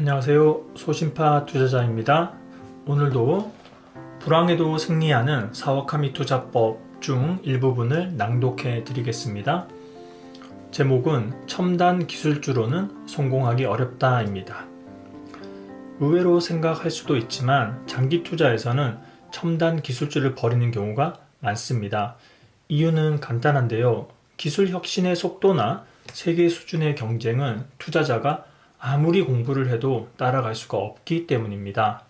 안녕하세요. 소심파 투자자입니다. 오늘도 불황에도 승리하는 사와카미 투자법 중 일부분을 낭독해 드리겠습니다. 제목은 첨단 기술주로는 성공하기 어렵다입니다. 의외로 생각할 수도 있지만 장기 투자에서는 첨단 기술주를 버리는 경우가 많습니다. 이유는 간단한데요. 기술 혁신의 속도나 세계 수준의 경쟁은 투자자가 아무리 공부를 해도 따라갈 수가 없기 때문입니다.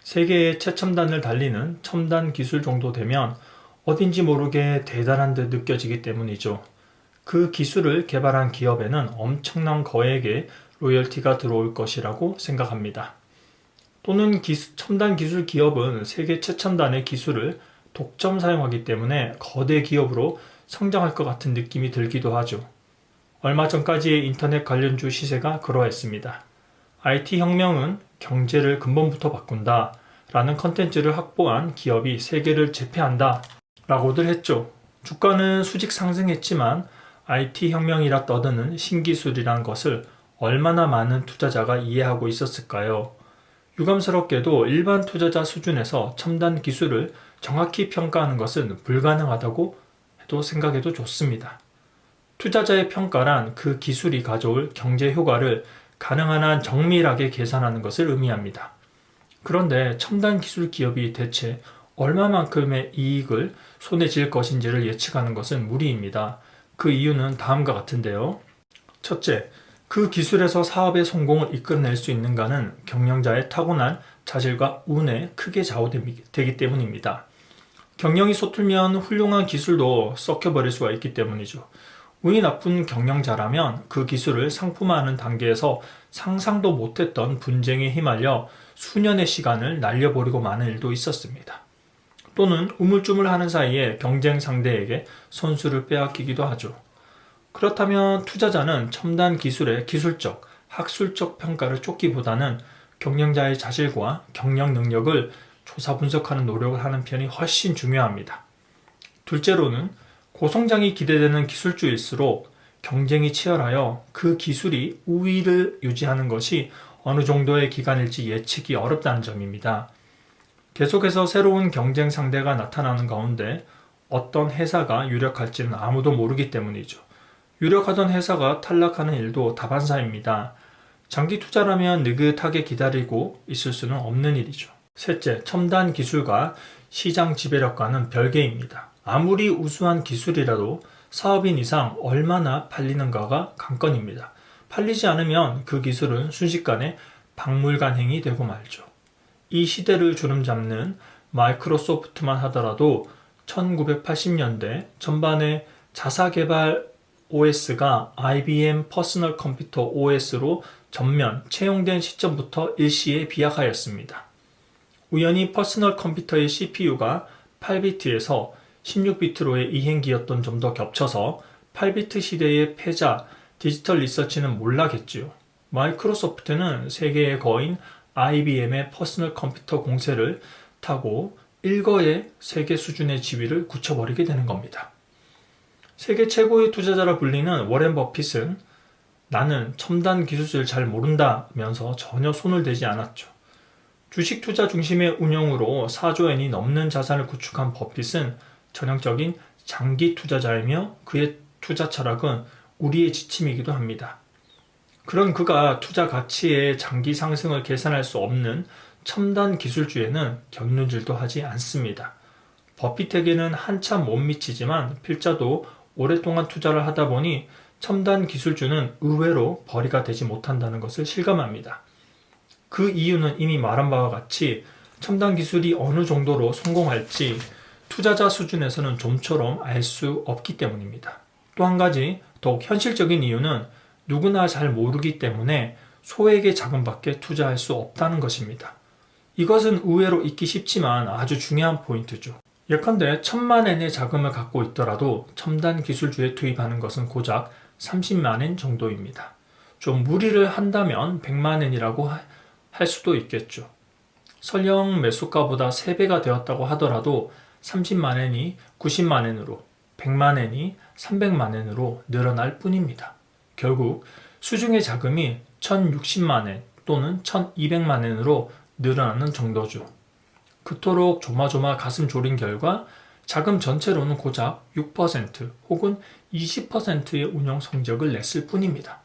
세계의 최첨단을 달리는 첨단 기술 정도 되면 어딘지 모르게 대단한 듯 느껴지기 때문이죠. 그 기술을 개발한 기업에는 엄청난 거액의 로열티가 들어올 것이라고 생각합니다. 또는 기수- 첨단 기술 기업은 세계 최첨단의 기술을 독점 사용하기 때문에 거대 기업으로 성장할 것 같은 느낌이 들기도 하죠. 얼마 전까지의 인터넷 관련주 시세가 그러했습니다. IT 혁명은 경제를 근본부터 바꾼다 라는 컨텐츠를 확보한 기업이 세계를 제패한다 라고들 했죠. 주가는 수직 상승했지만 IT 혁명이라 떠드는 신기술이란 것을 얼마나 많은 투자자가 이해하고 있었을까요? 유감스럽게도 일반 투자자 수준에서 첨단 기술을 정확히 평가하는 것은 불가능하다고 해도 생각해도 좋습니다. 투자자의 평가란 그 기술이 가져올 경제 효과를 가능한 한 정밀하게 계산하는 것을 의미합니다. 그런데 첨단 기술 기업이 대체 얼마만큼의 이익을 손에 쥘 것인지를 예측하는 것은 무리입니다. 그 이유는 다음과 같은데요. 첫째, 그 기술에서 사업의 성공을 이끌어낼 수 있는가는 경영자의 타고난 자질과 운에 크게 좌우되기 때문입니다. 경영이 서툴면 훌륭한 기술도 썩혀버릴 수가 있기 때문이죠. 운이 나쁜 경영자라면 그 기술을 상품화하는 단계에서 상상도 못했던 분쟁에 휘말려 수년의 시간을 날려버리고 마는 일도 있었습니다. 또는 우물쭈물하는 사이에 경쟁 상대에게 선수를 빼앗기기도 하죠. 그렇다면 투자자는 첨단 기술의 기술적, 학술적 평가를 쫓기보다는 경영자의 자질과 경영 능력을 조사 분석하는 노력을 하는 편이 훨씬 중요합니다. 둘째로는 고성장이 기대되는 기술주일수록 경쟁이 치열하여 그 기술이 우위를 유지하는 것이 어느 정도의 기간일지 예측이 어렵다는 점입니다. 계속해서 새로운 경쟁 상대가 나타나는 가운데 어떤 회사가 유력할지는 아무도 모르기 때문이죠. 유력하던 회사가 탈락하는 일도 다반사입니다. 장기 투자라면 느긋하게 기다리고 있을 수는 없는 일이죠. 셋째, 첨단 기술과 시장 지배력과는 별개입니다. 아무리 우수한 기술이라도 사업인 이상 얼마나 팔리는가가 관건입니다. 팔리지 않으면 그 기술은 순식간에 박물관행이 되고 말죠. 이 시대를 주름잡는 마이크로소프트만 하더라도 1980년대 전반에 자사개발 OS가 IBM 퍼스널 컴퓨터 OS로 전면 채용된 시점부터 일시에 비약하였습니다. 우연히 퍼스널 컴퓨터의 CPU가 8비트에서 16비트로의 이행기였던 점도 겹쳐서 8비트 시대의 패자 디지털 리서치는 몰라겠지요. 마이크로소프트는 세계의 거인 IBM의 퍼스널 컴퓨터 공세를 타고 일거에 세계 수준의 지위를 굳혀버리게 되는 겁니다. 세계 최고의 투자자라 불리는 워렌 버핏은 나는 첨단 기술을 잘 모른다면서 전혀 손을 대지 않았죠. 주식 투자 중심의 운영으로 4조 엔이 넘는 자산을 구축한 버핏은 전형적인 장기 투자자이며 그의 투자 철학은 우리의 지침이기도 합니다. 그런 그가 투자 가치의 장기 상승을 계산할 수 없는 첨단 기술주에는 견눈질도 하지 않습니다. 버핏에게는 한참 못 미치지만 필자도 오랫동안 투자를 하다 보니 첨단 기술주는 의외로 벌이가 되지 못한다는 것을 실감합니다. 그 이유는 이미 말한 바와 같이 첨단 기술이 어느 정도로 성공할지 투자자 수준에서는 좀처럼 알 수 없기 때문입니다. 또 한 가지 더욱 현실적인 이유는 누구나 잘 모르기 때문에 소액의 자금밖에 투자할 수 없다는 것입니다. 이것은 의외로 잊기 쉽지만 아주 중요한 포인트죠. 예컨대 천만 엔의 자금을 갖고 있더라도 첨단 기술주에 투입하는 것은 고작 30만 엔 정도입니다. 좀 무리를 한다면 100만 엔이라고 할 수도 있겠죠. 설령 매수가보다 3배가 되었다고 하더라도 30만 엔이 90만 엔으로 100만 엔이 300만 엔으로 늘어날 뿐입니다. 결국 수중의 자금이 1060만 엔, 또는 1200만 엔으로 늘어나는 정도죠. 그토록 조마조마 가슴 졸인 결과 자금 전체로는 고작 6% 혹은 20%의 운영 성적을 냈을 뿐입니다.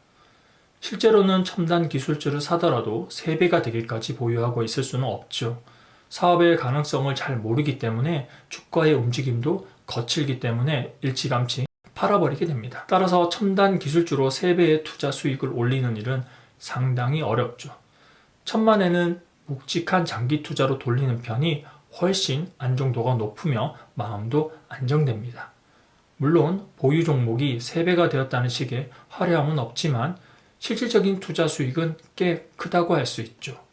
실제로는 첨단 기술주를 사더라도 3배가 되기까지 보유하고 있을 수는 없죠. 사업의 가능성을 잘 모르기 때문에 주가의 움직임도 거칠기 때문에 일찌감치 팔아버리게 됩니다. 따라서 첨단 기술주로 3배의 투자 수익을 올리는 일은 상당히 어렵죠. 천만에는 묵직한 장기 투자로 돌리는 편이 훨씬 안정도가 높으며 마음도 안정됩니다. 물론 보유 종목이 3배가 되었다는 식의 화려함은 없지만 실질적인 투자 수익은 꽤 크다고 할 수 있죠.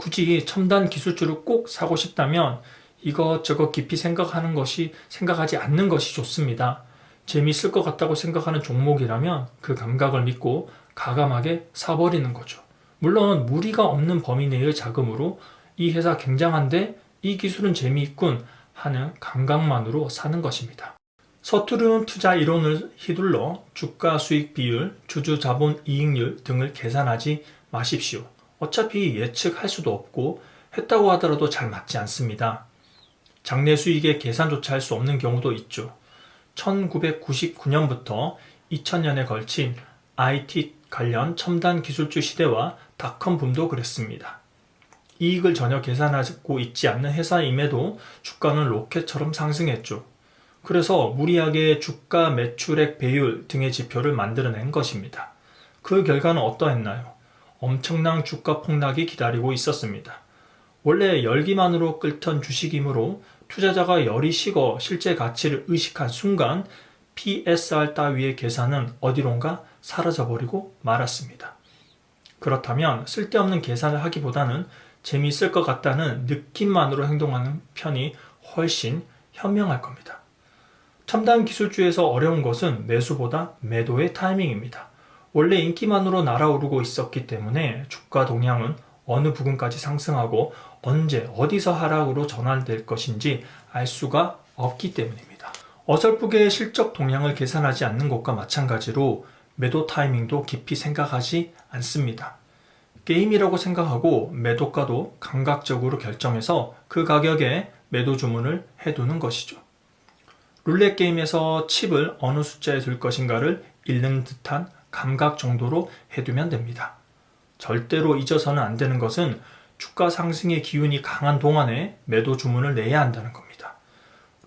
굳이 첨단 기술주를 꼭 사고 싶다면 이것저것 깊이 생각하는 것이 생각하지 않는 것이 좋습니다. 재미있을 것 같다고 생각하는 종목이라면 그 감각을 믿고 가감하게 사버리는 거죠. 물론 무리가 없는 범위 내의 자금으로 이 회사 굉장한데 이 기술은 재미있군 하는 감각만으로 사는 것입니다. 서투른 투자 이론을 휘둘러 주가 수익 비율, 주주 자본 이익률 등을 계산하지 마십시오. 어차피 예측할 수도 없고 했다고 하더라도 잘 맞지 않습니다. 장래 수익의 계산조차 할 수 없는 경우도 있죠. 1999년부터 2000년에 걸친 IT 관련 첨단 기술주 시대와 닷컴 붐도 그랬습니다. 이익을 전혀 계산하고 있지 않는 회사임에도 주가는 로켓처럼 상승했죠. 그래서 무리하게 주가 매출액 배율 등의 지표를 만들어낸 것입니다. 그 결과는 어떠했나요? 엄청난 주가 폭락이 기다리고 있었습니다. 원래 열기만으로 끓던 주식이므로 투자자가 열이 식어 실제 가치를 의식한 순간 PSR 따위의 계산은 어디론가 사라져버리고 말았습니다. 그렇다면 쓸데없는 계산을 하기보다는 재미있을 것 같다는 느낌만으로 행동하는 편이 훨씬 현명할 겁니다. 첨단 기술주에서 어려운 것은 매수보다 매도의 타이밍입니다. 원래 인기만으로 날아오르고 있었기 때문에 주가 동향은 어느 부분까지 상승하고 언제 어디서 하락으로 전환될 것인지 알 수가 없기 때문입니다. 어설프게 실적 동향을 계산하지 않는 것과 마찬가지로 매도 타이밍도 깊이 생각하지 않습니다. 게임이라고 생각하고 매도가도 감각적으로 결정해서 그 가격에 매도 주문을 해두는 것이죠. 룰렛 게임에서 칩을 어느 숫자에 둘 것인가를 잃는 듯한 감각 정도로 해두면 됩니다. 절대로 잊어서는 안 되는 것은 주가 상승의 기운이 강한 동안에 매도 주문을 내야 한다는 겁니다.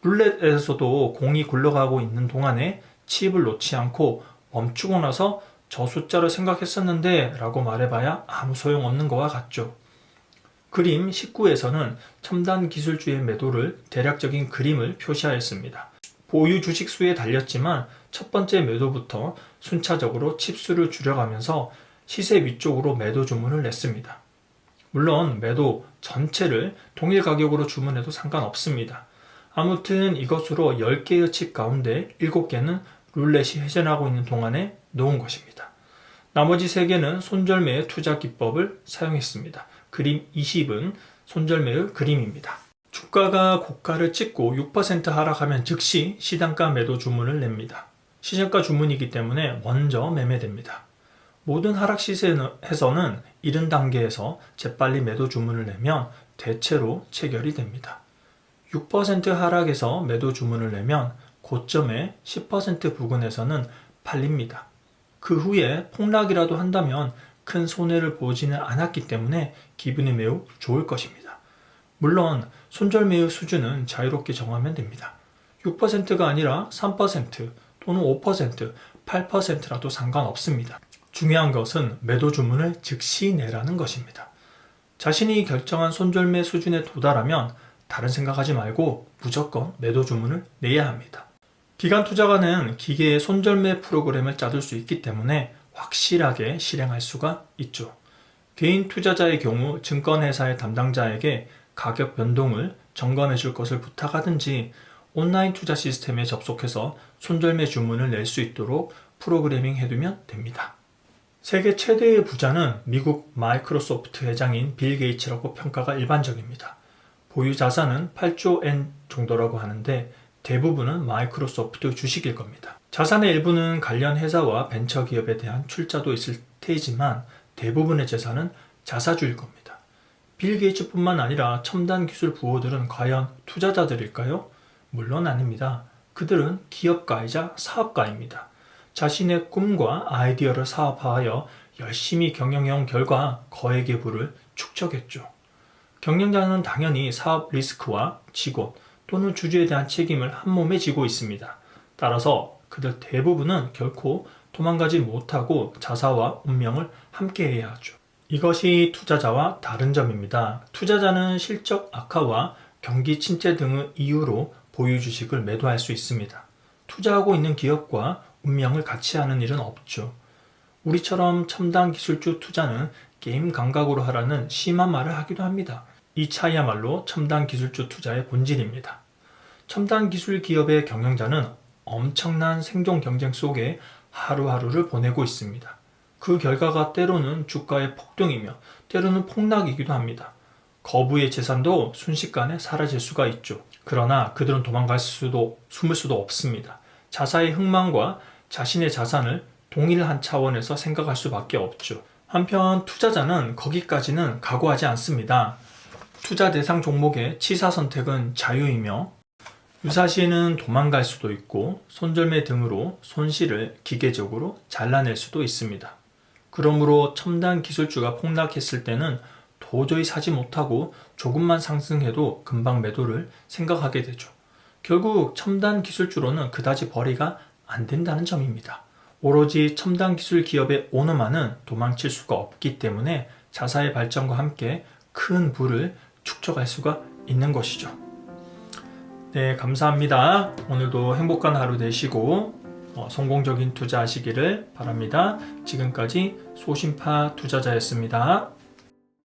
룰렛에서도 공이 굴러가고 있는 동안에 칩을 놓지 않고 멈추고 나서 저 숫자를 생각했었는데 라고 말해봐야 아무 소용없는 것과 같죠. 그림 19에서는 첨단 기술주의 매도를 대략적인 그림을 표시하였습니다. 보유 주식 수에 달렸지만 첫 번째 매도부터 순차적으로 칩수를 줄여가면서 시세 위쪽으로 매도 주문을 냈습니다. 물론 매도 전체를 동일 가격으로 주문해도 상관없습니다. 아무튼 이것으로 10개의 칩 가운데 7개는 룰렛이 회전하고 있는 동안에 놓은 것입니다. 나머지 3개는 손절매의 투자 기법을 사용했습니다. 그림 20은 손절매의 그림입니다. 주가가 고가를 찍고 6% 하락하면 즉시 시단가 매도 주문을 냅니다. 시장가 주문이기 때문에 먼저 매매됩니다. 모든 하락 시세에서는 이른 단계에서 재빨리 매도 주문을 내면 대체로 체결이 됩니다. 6% 하락에서 매도 주문을 내면 고점의 10% 부근에서는 팔립니다. 그 후에 폭락이라도 한다면 큰 손해를 보지는 않았기 때문에 기분이 매우 좋을 것입니다. 물론 손절매의 수준은 자유롭게 정하면 됩니다. 6%가 아니라 3% 또는 5%, 8%라도 상관없습니다. 중요한 것은 매도 주문을 즉시 내라는 것입니다. 자신이 결정한 손절매 수준에 도달하면 다른 생각하지 말고 무조건 매도 주문을 내야 합니다. 기간 투자가는 기계의 손절매 프로그램을 짜둘 수 있기 때문에 확실하게 실행할 수가 있죠. 개인 투자자의 경우 증권회사의 담당자에게 가격 변동을 점검해 줄 것을 부탁하든지 온라인 투자 시스템에 접속해서 손절매 주문을 낼 수 있도록 프로그래밍 해두면 됩니다. 세계 최대의 부자는 미국 마이크로소프트 회장인 빌 게이츠라고 평가가 일반적입니다. 보유 자산은 8조 엔 정도라고 하는데 대부분은 마이크로소프트 주식일 겁니다. 자산의 일부는 관련 회사와 벤처 기업에 대한 출자도 있을 테지만 대부분의 재산은 자사주일 겁니다. 빌 게이츠뿐만 아니라 첨단 기술 부호들은 과연 투자자들일까요? 물론 아닙니다. 그들은 기업가이자 사업가입니다. 자신의 꿈과 아이디어를 사업화하여 열심히 경영해온 결과 거액의 부를 축적했죠. 경영자는 당연히 사업 리스크와 직원 또는 주주에 대한 책임을 한 몸에 지고 있습니다. 따라서 그들 대부분은 결코 도망가지 못하고 자사와 운명을 함께해야 하죠. 이것이 투자자와 다른 점입니다. 투자자는 실적 악화와 경기 침체 등의 이유로 보유 주식을 매도할 수 있습니다. 투자하고 있는 기업과 운명을 같이 하는 일은 없죠. 우리처럼 첨단 기술주 투자는 게임 감각으로 하라는 심한 말을 하기도 합니다. 이 차이야말로 첨단 기술주 투자의 본질입니다. 첨단 기술 기업의 경영자는 엄청난 생존 경쟁 속에 하루하루를 보내고 있습니다. 그 결과가 때로는 주가의 폭등이며 때로는 폭락이기도 합니다. 거부의 재산도 순식간에 사라질 수가 있죠. 그러나 그들은 도망갈 수도 숨을 수도 없습니다. 자사의 흥망과 자신의 자산을 동일한 차원에서 생각할 수밖에 없죠. 한편 투자자는 거기까지는 각오하지 않습니다. 투자 대상 종목의 치사 선택은 자유이며 유사시에는 도망갈 수도 있고 손절매 등으로 손실을 기계적으로 잘라낼 수도 있습니다. 그러므로 첨단 기술주가 폭락했을 때는 도저히 사지 못하고 조금만 상승해도 금방 매도를 생각하게 되죠. 결국 첨단 기술주로는 그다지 벌이가 안 된다는 점입니다. 오로지 첨단 기술 기업의 오너만은 도망칠 수가 없기 때문에 자사의 발전과 함께 큰 부를 축적할 수가 있는 것이죠. 네, 감사합니다. 오늘도 행복한 하루 되시고 어, 성공적인 투자하시기를 바랍니다. 지금까지 소심파 투자자였습니다.